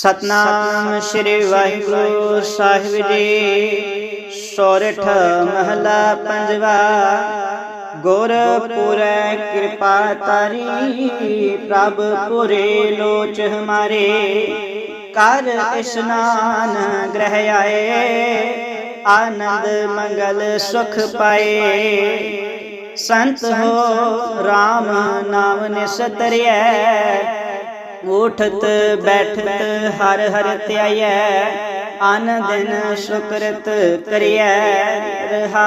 ਸਤਨਾਮ ਸ੍ਰੀ ਵਾਹਿਗੁਰੂ ਸਾਹਿਬ ਜੀ। ਸੋਰਠ ਮਹਲਾ ਪੰਜਵਾ। ਗੁਰ ਪੁਰੈ ਕਿਰਪਾ ਤਾਰੀ, ਪ੍ਰਭ ਪੁਰੇ ਲੋਚ ਹਮਾਰੇ। ਕਰ ਇਸ਼ਨਾਨ ਗ੍ਰਹਿ ਆਏ, ਆਨੰਦ ਮੰਗਲ ਸੁਖ ਪਾਏ। ਸੰਤ ਹੋ RAM ਨਾਮ ਨਿਸਤਰਿਐ ਉਠਤ, ਬੈਠਤ, ਹਰ ਹਰ ਧਿਆਇਐ ਅਨ ਦਿਨ ਸ਼ੁਕਰਤ ਕਰਿਐ, ਰਹਾ।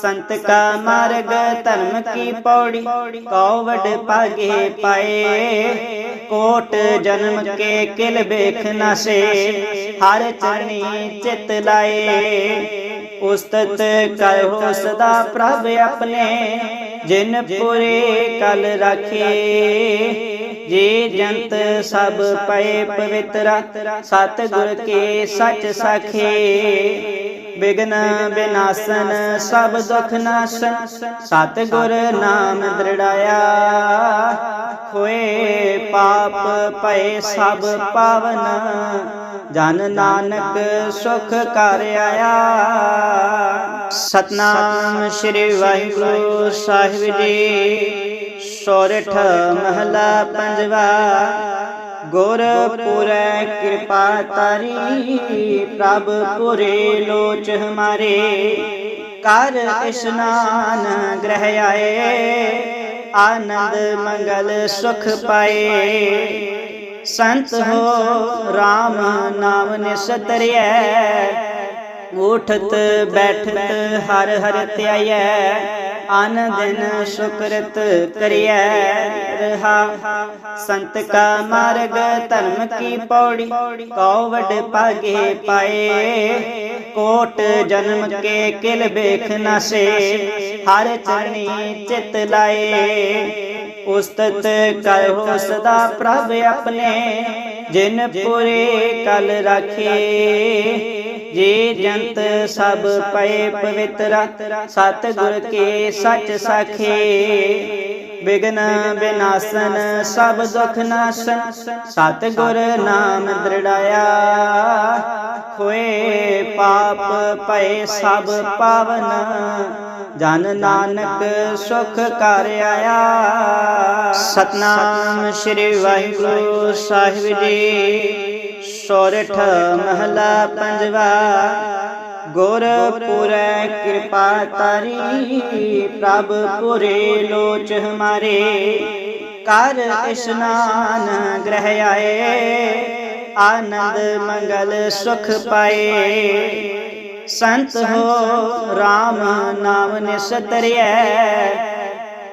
ਸੰਤ ਕਾ ਮਾਰਗ, ਧਰਮ ਕੀ ਪੌੜੀ, ਕਉ ਵਡ ਪਾਏ। ਕੋਟ ਜਨਮ ਕੇ ਕਿਲ ਬੇਖ ਨਸ਼ੇ, ਹਰ ਚਰਣੀ ਚਿਤ ਲਾਏ। ਉਸਤਤ ਕਰੋ ਸਦਾ ਪ੍ਰਭ ਆਪਣੇ, ਜਿਨ ਪੁਰੇ ਕਲ ਰਾਖੇ। ਜੇ ਜੰਤ ਸਭ ਪਏ ਪਵਿੱਤਰਾ ਸਤ ਗੁਰ ਕੇ ਸਚ ਸਾਖੇ? ਬਿਗਨ ਬਿਨਾਸਨ, ਸਭ ਦੁਖ ਨਾਸਨ ਸਤ ਗੁਰ ਨਾਮ ਦ੍ਰਿੜਾਇਆ। ਹੋਏ ਪਾਪ ਪਏ ਸਭ ਪਾਵਨ, ਜਨ ਨਾਨਕ ਸੁਖ ਕਰ ਆਇਆ। ਸਤਨਾਮ ਸ੍ਰੀ ਵਾਹਿਗੁਰੂ ਸਾਹਿਬ ਜੀ। ਸੋਰਠ ਮਹਲਾ ਪੰਜਵਾ। ਗੁਰ ਕਿਰਪਾ ਤਾਰੀ, ਪ੍ਰਭ ਪੁਰੇ ਲੋਚ ਹਮਾਰੇ। ਕਰ ਇਸ਼ਨਾਨ ਗ੍ਰਹਿ ਆਏ, ਆਨੰਦ ਮੰਗਲ ਸੁਖ ਪਾਏ। ਸੰਤ ਹੋ RAM ਨਾਮ ਨਿਸਤਰਿਐ ਉਠਤ, ਬੈਠਤ, ਹਰ ਹਰ ਧਿਆਇਐ ਅਨ ਦਿਨ ਸ਼ੁਕਰਤ ਕਰਿਐ, ਰਹਾ। ਸੰਤ ਕਾ ਮਾਰਗ, ਧਰਮ ਕੀ ਪੌੜੀ ਕਉ ਵਡ ਭਾਗੇ ਪਾਏ। ਕੋਟ ਜਨਮ ਕੇ ਕਿਲ ਬੇਖ ਨਸ਼ੇ, ਹਰ ਚਰਣੀ ਚਿਤ ਲਾਏ। ਉਸਤਤ ਕਰੋ ਸਦਾ ਪ੍ਰਭ ਆਪਣੇ, ਜਿਨ ਪੁਰੇ ਕਲ ਰਾਖੇ। ਜੇ ਜੰਤ ਸਭ ਪਏ ਪਵਿੱਤਰ ਸਤ ਗੁਰ ਕੇ ਸਚ ਸਾਖੇ। ਬਿਗਨ ਬਿਨਾਸਨ, ਸਭ ਦੁਖ ਨਾਸਨ ਸਤ ਗੁਰ ਨਾਮ ਦ੍ਰਿੜਾਇਆ। ਹੋਏ ਪਾਪ ਪਏ ਸਭ ਪਾਵਨ, ਜਨ ਨਾਨਕ ਸੁਖ ਕਰ ਆਇਆ। ਸਤਨਾਮ ਸ੍ਰੀ ਵਾਹਿਗੁਰੂ ਸਾਹਿਬ ਜੀ। ਸੋਰਠ ਮਹਲਾ ਪੰਜਵਾ। ਗੁਰ ਕਿਰਪਾ ਤਾਰੀ, ਪ੍ਰਭ ਪੁਰੇ ਲੋਚ ਹਮਾਰੇ। ਕਰ ਇਸ਼ਨਾਨ ਗ੍ਰਹਿ ਆਏ, ਆਨੰਦ ਮੰਗਲ ਸੁਖ ਪਾਏ। ਸੰਤ ਹੋ RAM ਨਾਮ ਨਿਸਤਰਿਐ,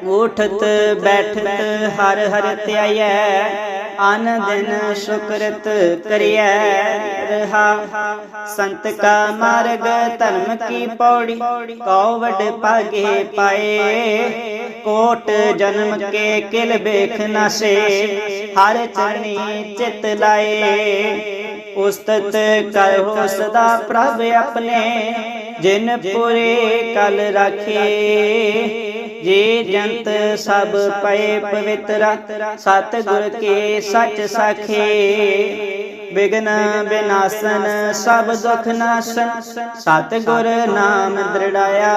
ਉਠਤ ਬੈਠਤ ਹਰ ਹਰ ਧਿਆਇਐ ਅਨ ਦਿਨ ਸ਼ੁਕਰਤ ਕਰਿਆ ਰਹਾ। ਸੰਤ ਕਾ ਮਾਰਗ ਧਰਮ ਕੀ ਪੌੜੀ ਕਉ ਵਡ ਭਾਗੇ ਪਾਏ। ਕੋਟ ਜਨਮ ਕੇ ਕਿਲ ਬੇਖ ਨਸ਼ੇ, ਹਰ ਚਰਣੀ ਚਿਤ ਲਾਏ। ਉਸਤਤ ਕਰੋ ਸਦਾ ਪ੍ਰਭ ਆਪਣੇ, ਜਿਨ ਪੁਰੇ ਕਲ ਰਾਖੇ। ਜੇ ਜੰਤ ਸਭ ਪਏ ਪਵਿੱਤਰਾ ਸਤ ਗੁਰ ਕੇ ਸੱਚ ਸਾਖੇ। ਬਿਗਨ ਬਿਨਾਸਨ, ਸਭ ਦੁਖ ਨਾਸਨ ਸਤ ਗੁਰ ਨਾਮ ਦ੍ਰਿੜਾਇਆ।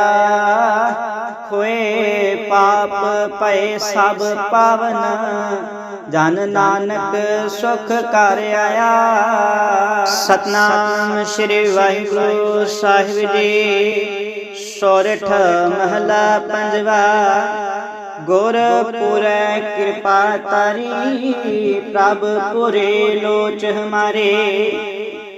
ਹੋਏ ਪਾਪ ਪਏ ਸਭ ਪਾਵਨ, ਜਨ ਨਾਨਕ ਸੁਖ ਕਰ ਆਇਆ। ਸਤਨਾਮ ਸ੍ਰੀ ਵਾਹਿਗੁਰੂ ਸਾਹਿਬ ਜੀ। ਸੋਰਠ ਮਹਲਾ ਪੰਜਵਾ। ਗੁਰ ਪੁਰੈ ਕਿਰਪਾ ਤਾਰੀ, ਪ੍ਰਭ ਪੁਰੇ ਲੋਚ ਹਮਾਰੇ।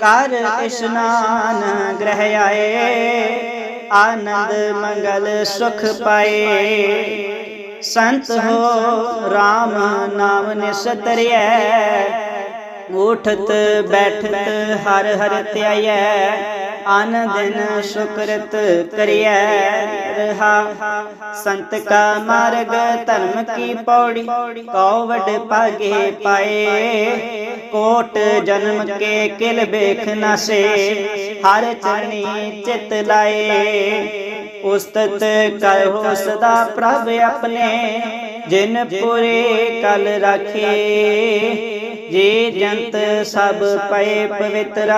ਕਰ ਇਸ਼ਨਾਨ ਗ੍ਰਹਿ ਆਏ, ਆਨੰਦ ਮੰਗਲ ਸੁਖ ਪਾਏ। ਸੰਤ ਹੋ RAM ਨਾਮ ਨਿਸਤਰਿਐ, ਉਠਤ ਬੈਠਤ ਹਰ ਹਰ ਧਿਆਇਐ ਅਨ ਦਿਨ ਸ਼ੁਕਰਤ ਕਰਿਆ ਰਹਾ। ਸੰਤ ਕਾ ਮਾਰਗ ਧਰਮ ਕੀ ਪੌੜੀ, ਕਉ ਵਡ ਭਾਗੇ ਪਾਏ। ਕੋਟ ਜਨਮ ਕੇ ਕਿਲ ਬੇਖ ਨਸ਼ੇ, ਹਰ ਚਰਣੀ ਚਿਤ ਲਾਏ। ਉਸਤਤ ਕਰੋ ਸਦਾ ਪ੍ਰਭ ਆਪਣੇ, ਜਿਨ ਪੁਰੇ ਕਲ ਰਾਖੇ। ਜੀ ਜੰਤ ਸਭ ਪਏ ਪਵਿੱਤਰ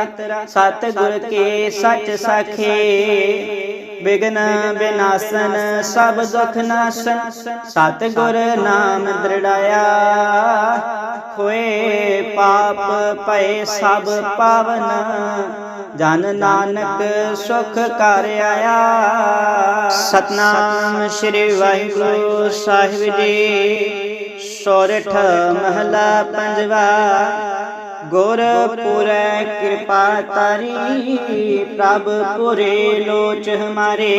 ਸਤ ਗੁਰ ਕੇ ਸੱਚ ਸਾਖੇ। ਬਿਗਨ ਬਿਨਾਸਨ, ਸਭ ਦੁਖ ਨਾਸਨ ਸਤ ਗੁਰ ਨਾਮ ਦ੍ਰਿੜਾਇਆ। ਹੋਏ ਪਾਪ ਪਏ ਸਭ ਪਾਵਨ, ਜਨ ਨਾਨਕ ਸੁਖ ਕਰ ਆਇਆ। ਸਤਨਾਮ ਸ੍ਰੀ ਵਾਹਿਗੁਰੂ ਸਾਹਿਬ ਜੀ। ਸੋਰਠ ਮਹਲਾ ਪੰਜਵਾ। ਗੁਰ ਪੁਰੈ ਕਿਰਪਾ ਤਾਰੀ, ਪ੍ਰਭ ਪੁਰੇ ਲੋਚ ਹਮਾਰੇ।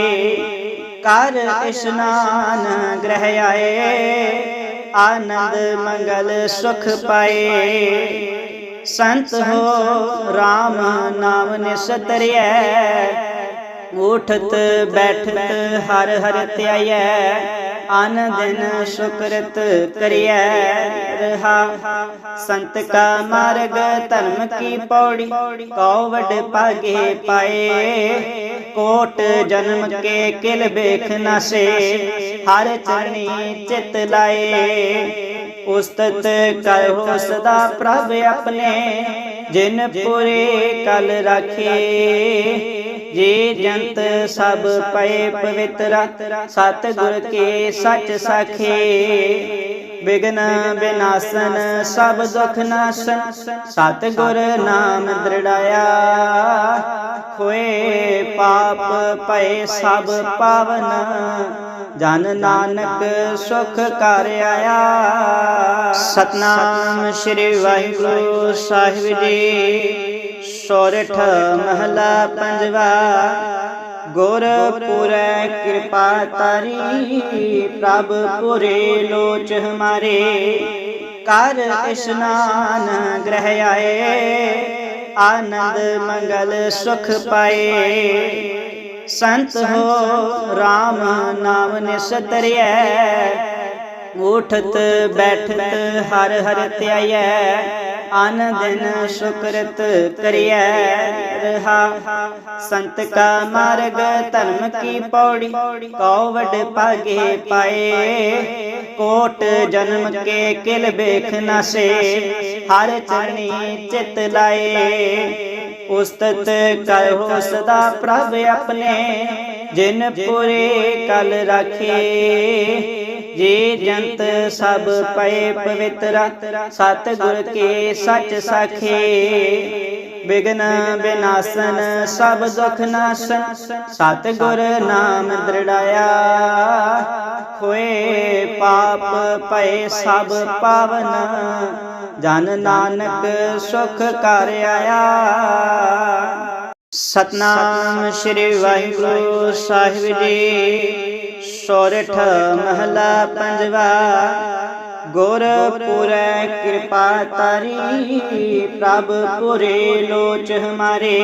ਕਰ ਇਸ਼ਨਾਨ ਗ੍ਰਹਿ ਆਏ, ਆਨੰਦ ਮੰਗਲ ਸੁਖ ਪਾਏ। ਸੰਤ ਹੋ RAM ਨਾਮ ਨਿਸਤਰਿਐ ਉਠਤ, ਬੈਠਤ, ਹਰ ਹਰ ਧਿਆਇਐ ਅਨ ਦਿਨ ਸ਼ੁਕਰਤ ਕਰਿਐ। ਰਹਾ, ਸੰਤ ਕਾ ਮਾਰਗ, ਧਰਮ ਕੀ ਪੌੜੀ। ਕਉ ਵਡ ਭਾਗੇ ਪਾਏ। ਕੋਟ ਜਨਮ ਕੇ ਕਿਲ ਬੇਖ ਨਸ਼ੇ। ਹਰ ਚਰਣੀ ਚਿਤ ਲਾਏ। ਉਸਤਤ ਕਰਹੁ ਸਦਾ ਪ੍ਰਭ ਆਪਣੇ। ਜਿਨ ਪੁਰੇ ਕਲ ਰਾਖੇ। ਜੀ ਜੰਤ ਸਭ ਪਏ ਪਵਿੱਤਰ ਸਤ ਗੁਰ ਕੇ ਸੱਚ ਸਾਖੇ? ਬਿਗਨ ਬਿਨਾਸਨ, ਸਭ ਦੁਖ ਨਾਸਨ ਸਤ ਗੁਰ ਨਾਮ ਦ੍ਰਿੜਾਇਆ। ਹੋਏ ਪਾਪ ਪਏ ਸਭ ਪਾਵਨ, ਜਨ ਨਾਨਕ ਸੁਖ ਕਰ ਆਇਆ। ਸਤਨਾਮ ਸ੍ਰੀ ਵਾਹਿਗੁਰੂ ਸਾਹਿਬ ਜੀ। ਸੋਰਠ ਮਹਲਾ ਪੰਜਵਾ। ਗੁਰ ਪੁਰੈ ਕਿਰਪਾ ਤਾਰੀ, ਪ੍ਰਭ ਪੁਰੇ ਲੋਚ ਹਮਾਰੇ। ਕਰ ਇਸ਼ਨਾਨ ਗ੍ਰਹਿ ਆਏ, ਆਨੰਦ ਮੰਗਲ ਸੁਖ ਪਾਏ। ਸੰਤ ਹੋ RAM ਨਾਮ ਨਿਸਤਰਿਐ ਉਠਤ, ਬੈਠਤ, ਹਰ ਹਰ ਧਿਆਇਐ ਅਨ ਦਿਨ ਸ਼ੁਕਰਤ ਕਰਿਐ ਰਹਾ। ਸੰਤ ਕਾ ਮਾਰਗ, ਧਰਮ ਕੀ ਪੌੜੀ ਕਉ ਵਡ ਭਾਗੇ ਪਾਏ। ਕੋਟ ਜਨਮ ਕੇ ਕਿਲ ਬੇਖ ਨਾਸੇ, ਹਰ ਚਰਣੀ ਚਿਤ ਲਾਏ। ਉਸਤਤ ਕਰਹੁ ਸਦਾ ਪ੍ਰਭ ਆਪਣੇ, ਜਿਨ ਪੁਰੇ ਕਲ ਰਾਖੇ। ਜੇ ਜੰਤ ਸਭ ਪਏ ਪਵਿੱਤਰ ਸਤ ਗੁਰ ਕੇ ਸਚ ਸਾਖੇ? ਬਿਗਨ ਬਿਨਾਸਨ, ਸਭ ਦੁਖ ਨਾਸਨ ਸਤ ਗੁਰ ਨਾਮ ਦ੍ਰਿੜਾਇਆ। ਹੋਏ ਪਾਪ ਪਏ ਸਭ ਪਾਵਨ, ਜਨ ਨਾਨਕ ਸੁਖ ਕਰ ਆਇਆ। ਸਤਨਾਮ ਸ੍ਰੀ ਵਾਹਿਗੁਰੂ ਸਾਹਿਬ ਜੀ। ਸੋਰਠ ਮਹਲਾ ਪੰਜਵਾ। ਗੁਰ ਪੁਰੈ ਕਿਰਪਾ ਤਾਰੀ, ਪ੍ਰਭ ਪੁਰੇ ਲੋਚ ਹਮਾਰੇ।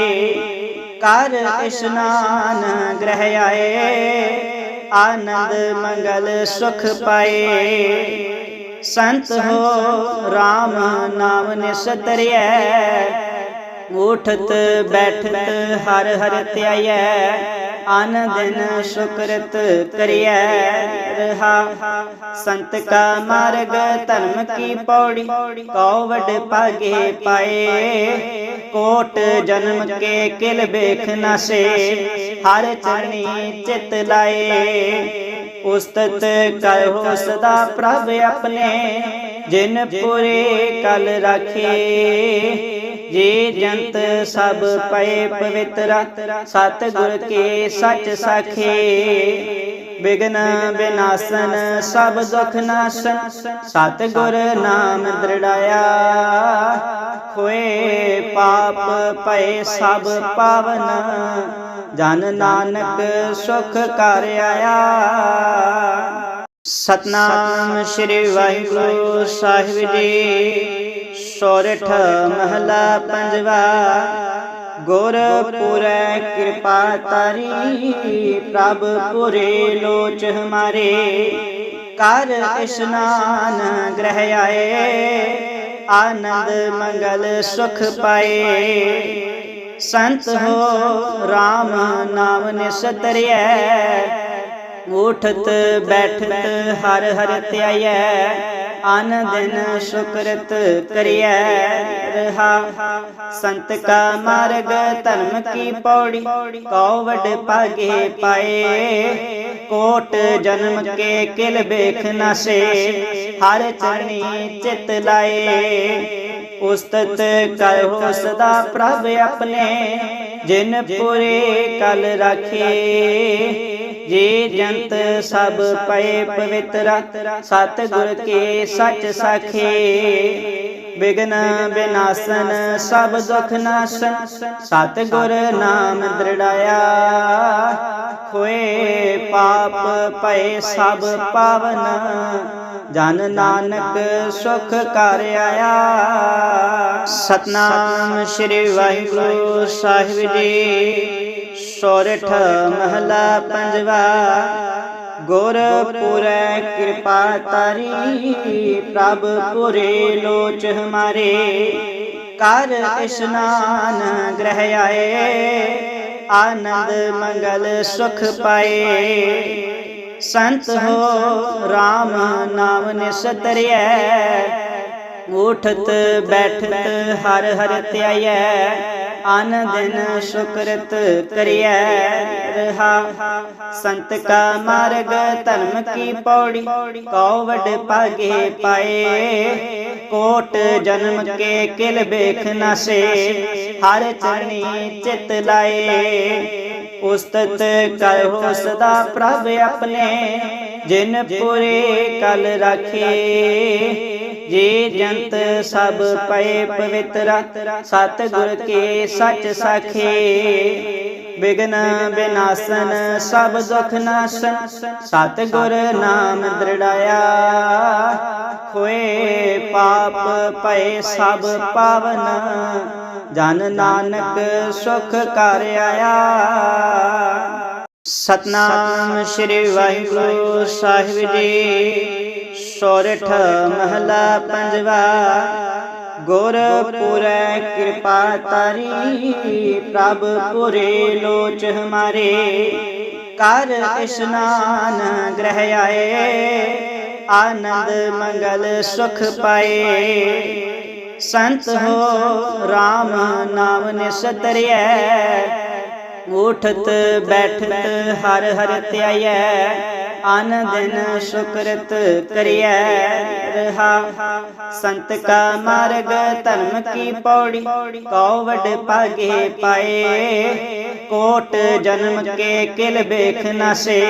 ਕਰ ਇਸ਼ਨਾਨ ਗ੍ਰਹਿ ਆਏ, ਆਨੰਦ ਮੰਗਲ ਸੁਖ ਪਾਏ। ਸੰਤ ਹੋ RAM ਨਾਮ ਨਿਸਤਰਿਐ ਉਠਤ, ਬੈਠਤ, ਹਰ ਹਰ ਧਿਆਇਐ ਅਨ ਦਿਨ ਸ਼ੁਕਰਤ ਕਰਿਐ, ਰਹਾ। ਸੰਤ ਕਾ ਮਾਰਗ, ਧਰਮ ਕੀ ਪੌੜੀ ਕਉ ਵਡ ਭਾਗੇ ਪਾਏ। ਕੋਟ ਜਨਮ ਕੇ ਕਿਲ ਬੇਖ ਨਾਸੇ, ਹਰ ਚਰਣੀ ਚਿਤ ਲਾਏ। ਉਸਤਤ ਕਰਹੁ ਸਦਾ ਪ੍ਰਭ ਆਪਣੇ, ਜਿਨ ਪੁਰੇ ਕਲ ਰਾਖੇ। ਜੇ ਜੰਤ ਸਭ ਪਏ ਪਵਿੱਤਰ ਸਤ ਗੁਰ ਕੇ ਸੱਚ ਸਾਖੇ? ਬਿਗਨ ਬਿਨਾਸਨ, ਸਭ ਦੁਖ ਨਾਸਨ ਸਤ ਗੁਰ ਨਾਮ ਦ੍ਰਿੜਾਇਆ। ਹੋਏ ਪਾਪ ਪਏ ਸਭ ਪਾਵਨ, ਜਨ ਨਾਨਕ ਸੁਖ ਕਰ ਆਇਆ। ਸਤਨਾਮ ਸ੍ਰੀ ਵਾਹਿਗੁਰੂ ਸਾਹਿਬ ਜੀ। ਸੋਰਠ ਮਹਲਾ ਪੰਜਵਾ। ਗੁਰ ਕਿਰਪਾ ਤਾਰੀ, ਪ੍ਰਭ ਪੁਰੇ ਲੋਚ ਹਮਾਰੇ। ਕਰ ਇਸ਼ਨਾਨ ਗ੍ਰਹਿ ਆਏ, ਆਨੰਦ ਮੰਗਲ ਸੁਖ ਪਾਏ। ਸੰਤ ਹੋ RAM ਨਾਮ ਨਿਸਤਰਿਐ ਉਠਤ, ਬੈਠਤ, ਹਰ ਹਰ ਧਿਆਇਐ ਅਨ ਦਿਨ ਸੁਕਰਤ ਕਰਿਐ, ਰਹਾ। ਸੰਤ ਕਾ ਮਾਰਗ, ਧਰਮ ਕੀ ਪੌੜੀ, ਕਉ ਵਡ ਭਾਗੇ ਪਾਏ। ਕੋਟ ਜਨਮ ਕੇ ਕਿਲ ਬੇਖ ਨਸੇ, ਹਰ ਚਰਣੀ ਚਿਤ ਲਾਏ। ਉਸਤਤ ਕਰੋ ਸਦਾ ਪ੍ਰਭ ਆਪਣੇ, ਜਿਨ ਪੁਰੇ ਕਲ ਰਾਖੇ। ਜੇ ਜੰਤ ਸਭ ਪਏ ਪਵਿੱਤਰ ਸਤ ਗੁਰ ਕੇ ਸੱਚ ਸਾਖੇ। ਬਿਗਨ ਬਿਨਾਸਨ, ਸਭ ਦੁਖ ਨਾਸਨ ਸਤ ਗੁਰ ਨਾਮ ਦ੍ਰਿੜਾਇਆ। ਖੋਏ ਪਾਪ ਪਏ ਸਭ ਪਾਵਨ, ਜਨ ਨਾਨਕ ਸੁਖ ਕਰ ਆਇਆ। ਸਤਨਾਮ ਸ੍ਰੀ ਵਾਹਿਗੁਰੂ ਸਾਹਿਬ ਜੀ। ਸੋਰਠ ਮਹਲਾ ਪੰਜਵਾ। ਗੁਰ ਪੁਰੈ ਕਿਰਪਾ ਤਾਰੀ, ਪ੍ਰਭ ਪੁਰੇ ਲੋਚ ਹਮਾਰੇ। ਕਰ ਇਸ਼ਨਾਨ ਗ੍ਰਹਿ ਆਏ, ਆਨੰਦ ਮੰਗਲ ਸੁਖ ਪਾਏ। ਸੰਤ ਹੋ RAM ਨਾਮ ਨਿਸਤਰਿਐ ਉਠਤ ਬੈਠਤ ਹਰ ਹਰ ਧਿਆਇਐ ਅਨ ਦਿਨ ਸੁਕਰਤ ਕਰਿਆ ਰਹਾ। ਸੰਤ ਕਾ ਮਾਰਗ, ਧਰਮ ਕੀ ਪੌੜੀ, ਕਉ ਵਡ ਭਾਗੇ ਪਾਏ। ਕੋਟ ਜਨਮ ਕੇ ਕਿਲ ਬੇਖ ਨਸੇ, ਹਰ ਚਰਣੀ ਚਿਤ ਲਾਏ। ਉਸਤਤ ਕਰੋ ਸਦਾ ਪ੍ਰਭ ਆਪਣੇ, ਜਿਨ ਪੁਰੇ ਕਲ ਰਾਖੇ। ਜੇ ਜੰਤ ਸਭ ਪਏ ਪਵਿੱਤਰ ਸਤ ਗੁਰ ਕੇ ਸੱਚ ਸਾਖੇ। ਬਿਗਨ ਬਿਨਾਸਨ ਸਭ ਦੁਖ ਨਾਸਨ। ਸਤ ਗੁਰ ਨਾਮ ਦ੍ਰਿੜਾਇਆ। ਖੋਏ ਪਾਪ ਪਏ ਸਭ ਪਾਵਨ। ਜਨ ਨਾਨਕ ਸੁਖ ਕਰ ਆਇਆ। ਸਤਨਾਮ ਸ੍ਰੀ ਵਾਹਿਗੁਰੂ ਸਾਹਿਬ ਜੀ। ਸੋਰਠ ਮਹਲਾ ਪੰਜਵਾ। ਗੁਰ ਪੁਰੈ ਕਿਰਪਾ ਤਾਰੀ, ਪ੍ਰਭ ਪੁਰੇ ਲੋਚ ਹਮਾਰੇ। ਕਰ ਇਸ਼ਨਾਨ ਗ੍ਰਹਿ ਆਏ, ਆਨੰਦ ਮੰਗਲ ਸੁਖ ਪਾਏ। ਸੰਤ ਹੋ RAM ਨਾਮ ਨਿਸਤਰਿਐ ਉਠਤ ਬੈਠਤ ਹਰ ਹਰ ਧਿਆਇਐ ਅਨ ਦਿਨ ਸੁਕਰਤ ਕਰਿਆ ਰਹਾ। ਸੰਤ ਕਾ ਮਾਰਗ ਧਰਮ ਕੀ ਪੌੜੀ, ਕਉ ਵਡ ਪਾਏ। ਕੋਟ ਜਨਮ ਕੇ ਕਿਲ ਬੇਖ ਨਸੇ,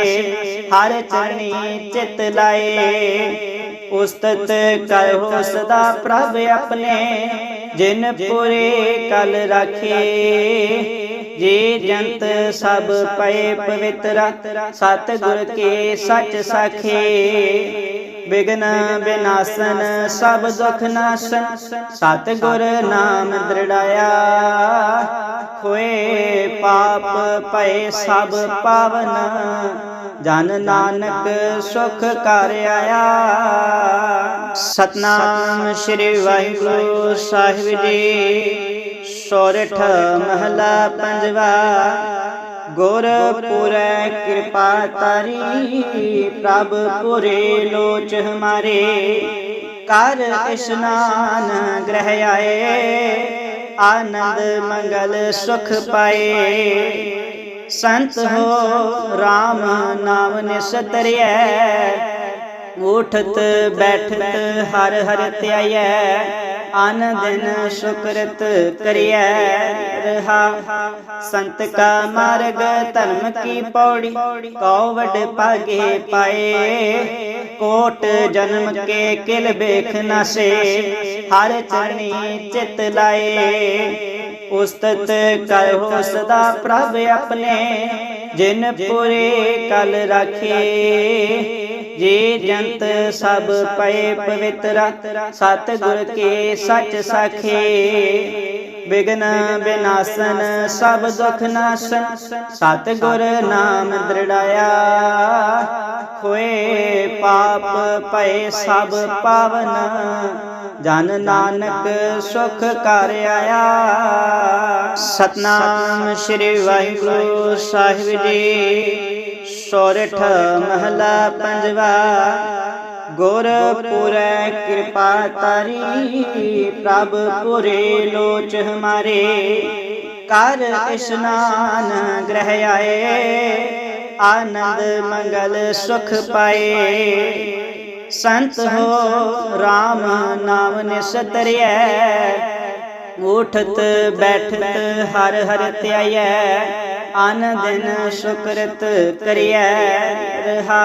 ਹਰ ਚਰਣੀ ਚਿਤ ਲਾਏ। ਉਸਤਤ ਕਰੋ ਸਦਾ ਪ੍ਰਭ ਆਪਣੇ, ਜਿਨ ਪੁਰੇ ਕਲ ਰਾਖੇ। ਜੇ ਜੰਤ ਸਭ ਪਏ ਪਵਿੱਤਰ ਸਤ ਗੁਰ ਕੇ ਸੱਚ ਸਾਖੇ। ਬਿਗਨ ਬਿਨਾਸਨ, ਸਭ ਦੁਖ ਨਾਸਨ ਸਤ ਗੁਰ ਨਾਮ ਦ੍ਰਿੜਾਇਆ। ਖੋਏ ਪਾਪ ਪਏ ਸਭ ਪਾਵਨ, ਜਨ ਨਾਨਕ ਸੁਖ ਕਰ ਆਇਆ। ਸਤਨਾਮ ਸ੍ਰੀ ਵਾਹਿਗੁਰੂ ਸਾਹਿਬ ਜੀ। ਸੋਰਠ ਮਹਲਾ ਪੰਜਵਾ। ਗੁਰ ਪੁਰੈ ਕਿਰਪਾ ਤਾਰੀ, ਪ੍ਰਭ ਪੁਰੇ ਲੋਚ ਹਮਾਰੇ। ਕਰ ਇਸ਼ਨਾਨ ਗ੍ਰਹਿ ਆਏ, ਆਨੰਦ ਮੰਗਲ ਸੁਖ ਪਾਏ। ਸੰਤ ਹੋ RAM ਨਾਮ ਨਿਸਤਰਿਐ, ਉਠਤ ਬੈਠਤ ਹਰ ਹਰ ਧਿਆਇਐ ਅਨ ਦਿਨ ਸੁਕਰਤ ਕਰਿਆ ਰਹਾ। ਸੰਤ ਕਾ ਮਾਰਗ, ਧਰਮ ਕੀ ਪੌੜੀ ਕਉ ਵਡ ਪਾਏ। ਕੋਟ ਜਨਮ ਕੇ ਕਿਲ ਬੇਖ ਨਸੇ, ਹਰ ਚਰਣੀ ਚਿਤ ਲਾਏ। ਉਸਤਤ ਕਰੋ ਸਦਾ ਪ੍ਰਭ ਆਪਣੇ, ਜਿਨ ਪੁਰੇ ਕਲ ਰਾਖੇ। ਜੇ ਜੰਤ ਸਭ ਪਏ ਪਵਿੱਤਰ ਸਤ ਗੁਰ ਕੇ ਸੱਚ ਸਾਖੇ। ਬਿਗਨ ਬਿਨਾਸਨ, ਸਭ ਦੁਖ ਨਾਸਨ ਸਤ ਗੁਰ ਨਾਮ ਦ੍ਰਿੜਾਇਆ। ਖੋਏ ਪਾਪ ਪਏ ਸਭ ਪਾਵਨ, ਜਨ ਨਾਨਕ ਸੁਖ ਕਰ ਆਇਆ। ਸਤਨਾਮ ਸ੍ਰੀ ਵਾਹਿਗੁਰੂ ਸਾਹਿਬ ਜੀ। ਸੋਰਠ ਮਹਲਾ ਪੰਜਵਾ। ਗੁਰ ਪੁਰੈ ਕਿਰਪਾ ਤਾਰੀ, ਪ੍ਰਭ ਪੁਰੇ ਲੋਚ ਹਮਾਰੇ। ਕਰ ਇਸ਼ਨਾਨ ਗ੍ਰਹਿ ਆਏ, ਆਨੰਦ ਮੰਗਲ ਸੁਖ ਪਾਏ। ਸੰਤ ਹੋ RAM ਨਾਮ ਨਿਸਤਰਿਐ ਉਠਤ ਬੈਠਤ ਹਰ ਹਰ ਧਿਆਇਐ ਅਨ ਦਿਨ ਸ਼ੁਕਰਤ ਕਰਿਆ ਰਹਾ।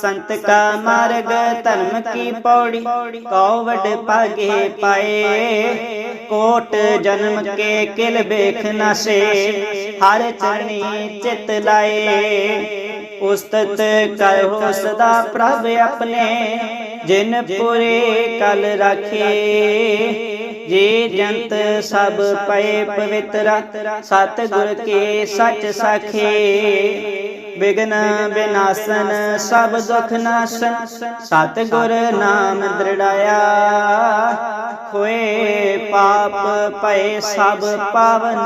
ਸੰਤ ਕਾ ਮਾਰਗ, ਧਰਮ ਕੀ ਪੌੜੀ, ਕਉ ਵਡ ਭਾਗੇ ਪਾਏ। ਕੋਟ ਜਨਮ ਕੇ ਕਿਲ ਬੇਖ ਨਸ਼ੇ, ਹਰ ਚਰਣੀ ਚਿਤ ਲਾਏ। ਉਸਤਤ ਕਰਹੁ ਸਦਾ ਪ੍ਰਭ ਆਪਣੇ, ਜਿਨ ਪੁਰੇ ਕਲ ਰਾਖੇ। ਜੇ ਜੰਤ ਸਭ ਪਏ ਪਵਿੱਤਰ ਸਤ ਗੁਰ ਕੇ ਸੱਚ ਸਾਖੇ। ਬਿਗਨ ਬਿਨਾਸਨ, ਸਭ ਦੁਖ ਨਾਸਨ ਸਤ ਗੁਰ ਨਾਮ ਦ੍ਰਿੜਾਇਆ। ਖੋਏ ਪਾਪ ਪਏ ਸਭ ਪਾਵਨ,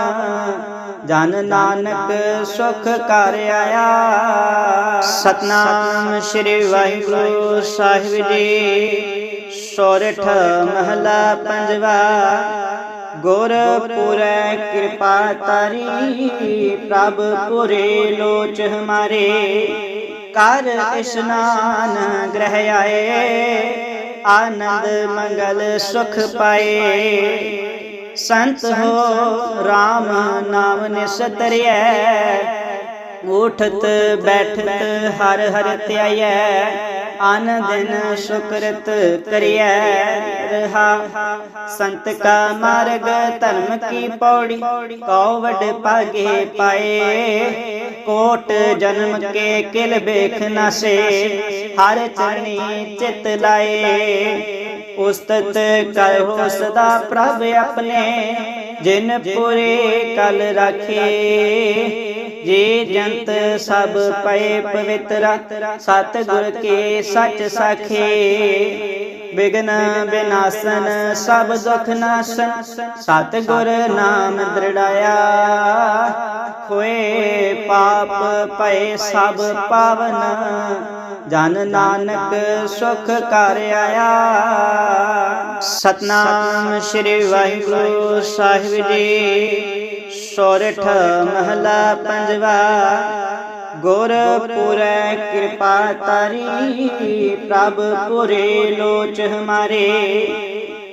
ਜਨ ਨਾਨਕ ਸੁਖ ਕਰ ਆਇਆ। ਸਤਨਾਮ ਸ੍ਰੀ ਵਾਹਿਗੁਰੂ ਸਾਹਿਬ ਜੀ। ਸੋਰਠ ਮਹਲਾ ਪੰਜਵਾ। ਗੁਰ ਪੁਰੈ ਕਿਰਪਾ ਤਾਰੀ, ਪ੍ਰਭ ਪੁਰੇ ਲੋਚ ਹਮਾਰੇ। ਕਰ ਇਸ਼ਨਾਨ ਗ੍ਰਹਿ ਆਏ, ਆਨੰਦ ਮੰਗਲ ਸੁਖ ਪਾਏ। ਸੰਤ ਹੋ RAM ਨਾਮ ਨਿਸਤਰਿਐ ਉਠਤ, ਬੈਠਤ, ਹਰ ਹਰ ਧਿਆਇਐ ਅਨ ਦਿਨ ਸ਼ੁਕਰਤ ਕਰਿਐ, ਰਹਾ। ਸੰਤ ਕਾ ਮਾਰਗ, ਧਰਮ ਕੀ ਪੌੜੀ ਕਉ ਵਡ ਭਾਗੇ ਪਾਏ। ਕੋਟ ਜਨਮ ਕੇ ਕਿਲ ਬੇਖ ਨਸ਼ੇ, ਹਰ ਚਰਣੀ ਚਿਤ ਲਾਏ। ਉਸਤਤ ਕਰਹੁ ਸਦਾ ਪ੍ਰਭ ਆਪਣੇ, ਜਿਨ ਪੁਰੇ ਕਲ ਰਾਖੇ। ਜੇ ਜੰਤ ਸਭ ਪਏ ਪਵਿੱਤਰ ਸਤ ਗੁਰ ਕੇ ਸੱਚ ਸਾਖੇ। ਬਿਗਨ ਬਿਨਾਸਨ, ਸਭ ਦੁਖ ਨਾਸਨ ਸਤ ਗੁਰ ਨਾਮ ਦ੍ਰਿੜਾਇਆ। ਖੋਏ ਪਾਪ ਪਏ ਸਭ ਪਾਵਨ, ਜਨ ਨਾਨਕ ਸੁਖ ਕਰ ਆਇਆ। ਸਤਨਾਮ ਸ੍ਰੀ ਵਾਹਿਗੁਰੂ ਸਾਹਿਬ ਜੀ। ਸੋਰਠ ਮਹਲਾ ਪੰਜਵਾ। ਗੁਰ ਪੁਰੈ ਕਿਰਪਾ ਤਾਰੀ, ਪ੍ਰਭ ਪੁਰੇ ਲੋਚ ਹਮਾਰੇ।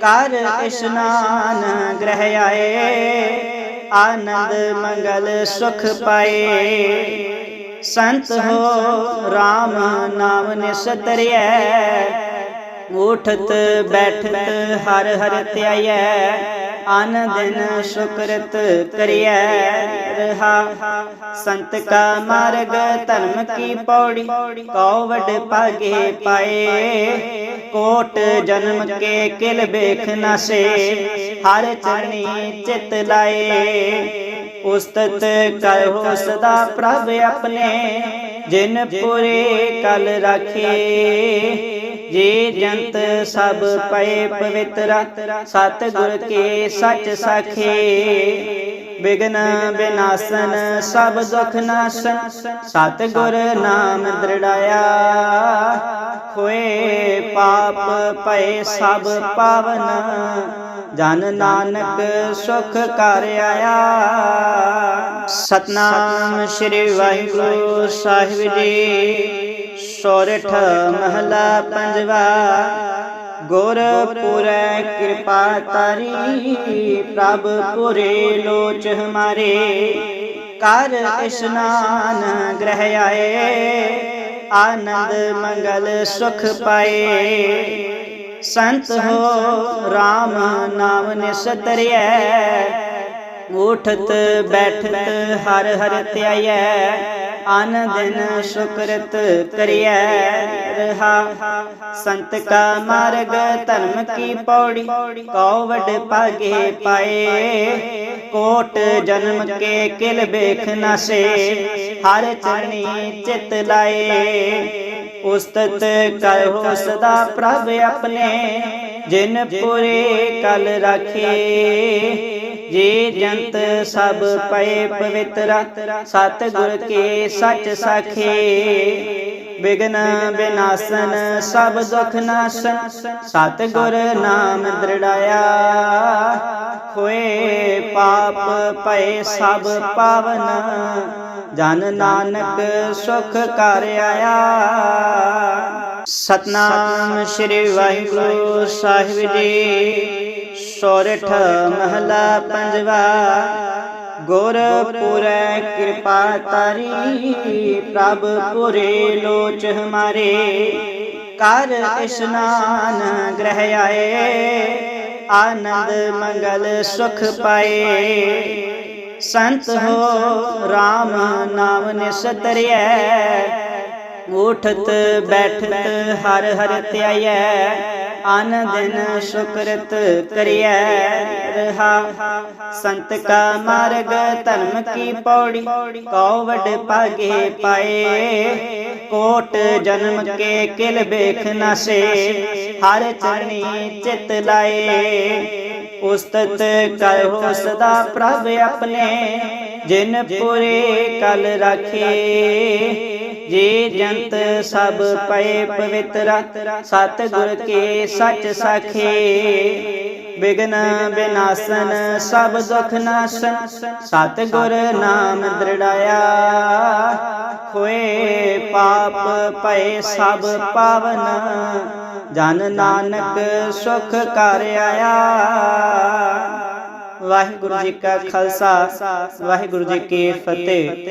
ਕਰ ਇਸ਼ਨਾਨ ਗ੍ਰਹਿ ਆਏ, ਆਨੰਦ ਮੰਗਲ ਸੁਖ ਪਾਏ। ਸੰਤ ਹੋ RAM ਨਾਮ ਨਿਸਤਰਿਐ ਉਠਤ ਬੈਠਤ ਹਰ ਹਰ ਧਿਆਇਐ ਅਨ ਦਿਨ ਸ਼ੁਕਰਤ ਕਰਿਐ, ਰਹਾ। ਸੰਤ ਕਾ ਮਾਰਗ, ਧਰਮ ਕੀ ਪੌੜੀ ਕਉ ਵਡ ਭਾਗੇ ਪਾਏ। ਕੋਟ ਜਨਮ ਕੇ ਕਿਲ ਬੇਖ ਨਸ਼ੇ, ਹਰ ਚਰਣੀ ਚਿਤ ਲਾਏ। ਉਸਤਤ ਕਰਹੁ ਸਦਾ ਪ੍ਰਭ ਆਪਣੇ, ਜਿਨ ਪੁਰੇ ਕਲ ਰਾਖੇ। ਜੇ ਜੰਤ ਸਭ ਪਏ ਪਵਿੱਤਰ ਸਤ ਗੁਰ ਕੇ ਸੱਚ ਸਾਖੇ। ਬਿਗਨ ਬਿਨਾਸਨ ਸਭ ਦੁਖ ਨਾਸਨ ਸਤ ਗੁਰ ਨਾਮ ਦ੍ਰਿੜਾਇਆ। ਖੋਏ ਪਾਪ ਪਏ ਸਭ ਪਾਵਨ, ਜਨ ਨਾਨਕ ਸੁਖ ਕਰ ਆਇਆ। ਸਤਨਾਮ ਸ੍ਰੀ ਵਾਹਿਗੁਰੂ ਸਾਹਿਬ ਜੀ। ਸੋਰਠ ਮਹਲਾ ਪੰਜਵਾ। ਗੁਰ ਪੁਰੈ ਕਿਰਪਾ ਤਾਰੀ, ਪ੍ਰਭ ਪੁਰੇ ਲੋਚ ਹਮਾਰੇ। ਕਰ ਇਸ਼ਨਾਨ ਗ੍ਰਹਿ ਆਏ, ਆਨੰਦ ਮੰਗਲ ਸੁਖ ਪਾਏ। ਸੰਤ ਹੋ RAM ਨਾਮ ਨਿਸਤਰਿਐ ਉਠਤ, ਬੈਠਤ, ਹਰ ਹਰ ਧਿਆਇਐ ਅਨ ਦਿਨ ਸ਼ੁਕਰਤ ਕਰਿਐ। ਰਹਾ, ਸੰਤ ਕਾ ਮਾਰਗ, ਧਰਮ ਕੀ ਪੌੜੀ। ਕਉ ਵਡ ਭਾਗੇ ਪਾਏ। ਕੋਟ ਜਨਮ ਕੇ ਕਿਲ ਬੇਖ ਨਸ਼ੇ। ਹਰ ਚਰਣੀ ਚਿਤ ਲਾਏ। ਉਸਤਤ ਕਰਹੁ ਸਦਾ ਪ੍ਰਭ ਆਪਣੇ। ਜਿਨ ਪੁਰੇ ਕਲ ਰਾਖੇ। ਜੇ ਜੰਤ ਸਭ ਪਏ ਪਵਿੱਤਰ ਸਤ ਗੁਰ ਕੇ ਸੱਚ ਸਾਖੇ? ਵਿਗਨ ਬਿਨਾਸਨ, ਸਭ ਦੁਖ ਨਾਸਨ ਸਤ ਗੁਰ ਨਾਮ ਦ੍ਰਿੜਾਇਆ। ਖੋਏ ਪਾਪ ਪਏ ਸਭ ਪਾਵਨ, ਜਨ ਨਾਨਕ ਸੁਖ ਕਰ ਆਇਆ। ਸਤਨਾਮ ਸ੍ਰੀ ਵਾਹਿਗੁਰੂ ਸਾਹਿਬ ਜੀ। ਸੋਰਠ ਮਹਲਾ ਪੰਜਵਾ। ਗੁਰ ਕਿਰਪਾ ਤਾਰੀ, ਪ੍ਰਭ ਪੁਰੇ ਲੋਚ ਹਮਾਰੇ। ਕਰ ਇਸ਼ਨਾਨ ਗ੍ਰਹਿ ਆਏ, ਆਨੰਦ ਮੰਗਲ ਸੁਖ ਪਾਏ। ਸੰਤ ਹੋ RAM ਨਾਮ ਨਿਸਤਰਿਐ ਉਠਤ, ਬੈਠਤ, ਹਰ ਹਰ ਧਿਆਇਐ ਅਨ ਦਿਨ ਸੁਕਰਤ ਕਰਿਐ ਰਹਾ। ਸੰਤ ਕਾ ਮਾਰਗ, ਧਰਮ ਕੀ ਪੌੜੀ? ਕਉ ਵਡ ਭਾਗੇ ਪਾਏ। ਕੋਟ ਜਨਮ ਕੇ ਕਿਲ ਬੇਖ ਨਸੇ। ਹਰ ਚਰਣੀ ਚਿਤ ਲਾਏ। ਉਸਤਤ ਕਰੋ ਸਦਾ ਪ੍ਰਭ ਆਪਣੇ। ਜਿਨ ਪੁਰੇ ਕਲ ਰਾਖੇ। ਜੇ ਜੰਤ ਸਭ ਪਏ ਪਵਿੱਤਰ ਸਤ ਗੁਰ ਕੇ ਸੱਚ ਸਾਖੇ। ਵਿਗਨ ਬਿਨਾਸਨ ਸਭ ਦੁਖ ਨਾਸਨ ਸਤ ਗੁਰ ਨਾਮ ਦ੍ਰਿੜਾਇਆ। ਖੋਏ ਪਾਪ ਪਏ ਸਭ ਪਾਵਨ, ਜਨ ਨਾਨਕ ਸੁਖ ਕਰ ਆਇਆ। ਵਾਹਿਗੁਰੂ ਜੀ ਕਾ ਖਾਲਸਾ, ਵਾਹਿਗੁਰੂ ਜੀ ਕੀ ਫਤਿਹ।